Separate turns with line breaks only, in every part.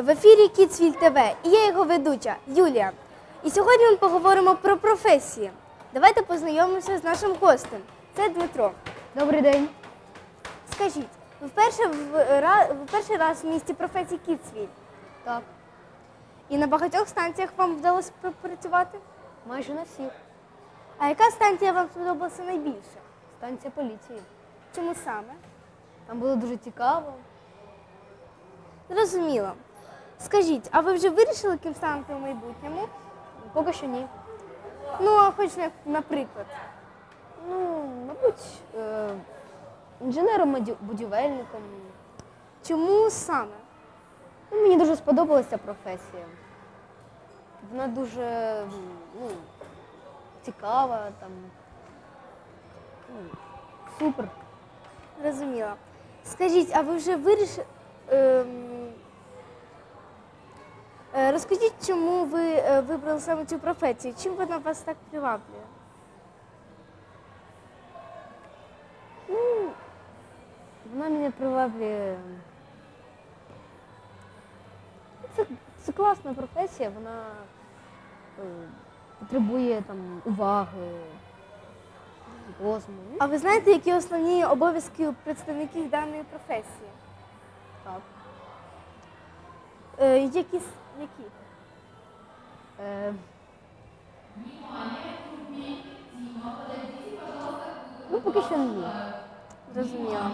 В ефірі Кіцвіль ТВ і я його ведуча Юлія. І сьогодні ми поговоримо про професії. Давайте познайомимося з нашим гостем. Це Дмитро.
Добрий день.
Скажіть, ви вперше в, ра- ви перший раз в місті професії Кіцвіль.
Так,
І на багатьох станціях вам вдалося попрацювати?
майже на всіх.
А яка станція вам сподобалася найбільше?
Станція поліції.
Чому саме?
Там було дуже цікаво.
Зрозуміло. Скажіть, а ви вже вирішили, ким станете в майбутньому?
Поки що ні.
Ну, а хоч на- наприклад.
Ну, мабуть, е, інженером-будівельником.
Чому саме?
Ну, мені дуже сподобалася професія. Вона дуже ну, цікава, там. ну, супер.
Зрозуміла. Скажіть, а ви вже вирішили. Е, Розкажіть, чому ви е, вибрали саме цю професію? Чим вона вас так приваблює?
Вона мене приваблює. Це, це класна професія, вона е, потребує там уваги, розуму. Ну,
А ви знаєте, які основні обов'язки представників даної професії?
так.
Е, які? Які?
Е, ну, поки що ні.
Зрозуміло.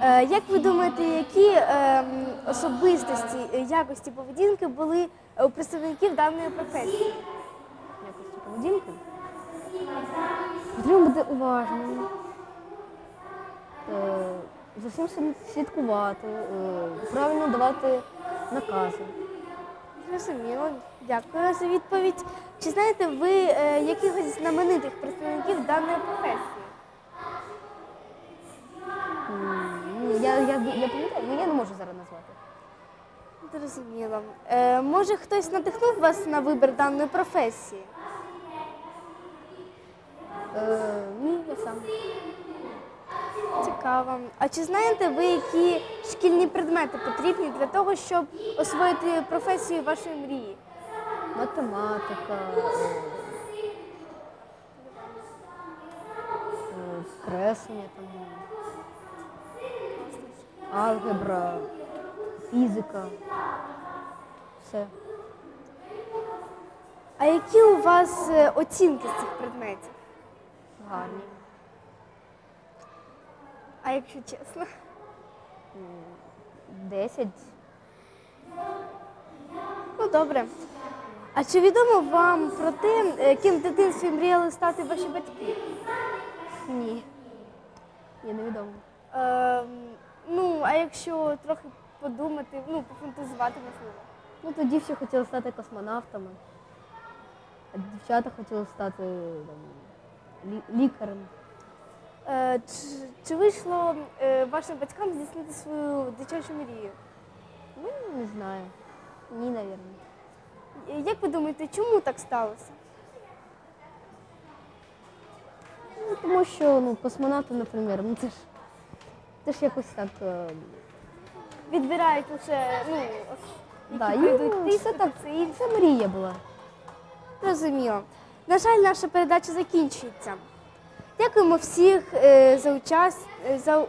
Е, як ви думаєте, які ем, особистості, е, якості поведінки були у представників даної професії?
Якості поведінки. Потрібно бути уважним. Е, за всім слідкувати, е, правильно давати накази.
Зрозуміло, дякую за відповідь. Чи знаєте ви е, якихось знаменитих представників даної професії?
М, Я, я, я пам'ятаю, ну я не можу зараз назвати.
Зрозуміло. Е, може, хтось надихнув вас на вибір даної професії?
Е, ні, я сам.
Цікаво. А чи знаєте ви, які шкільні предмети потрібні для того, щоб освоїти професію вашої мрії?
Математика, е, креслення, там, алгебра, фізика. Все.
А які у вас е, оцінки з цих предметів?
Гарні.
А якщо чесно?
Десять.
Ну добре. А чи відомо вам про те, е, ким в дитинстві мріяли стати ваші батьки?
Ні. Ні, невідомо.
Е, ну, а якщо трохи подумати, ну, пофантазувати можливо.
Ну тоді всі хотіли стати космонавтами, а дівчата хотіли стати там, лі- лікарем.
Е, чи, чи вийшло е, вашим батькам здійснити свою дитячу мрію?
Ну, не знаю. Ні, навірно.
Е, Як ви думаєте, чому так сталося?
Ну, тому що ну, космонавти, наприклад, ну це ж, це ж якось так. е,
Відбирають лише, ну, ос-
да,
які
і,
прийдуть
ну,
тиск,
це так,
це інше.
це мрія була.
Зрозуміло. На жаль, наша передача закінчується. Дякуємо всіх е, за учас... е, за...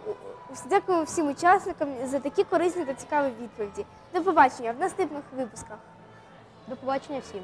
Дякуємо всім учасникам за такі корисні та цікаві відповіді. До побачення в наступних випусках.
До побачення всім.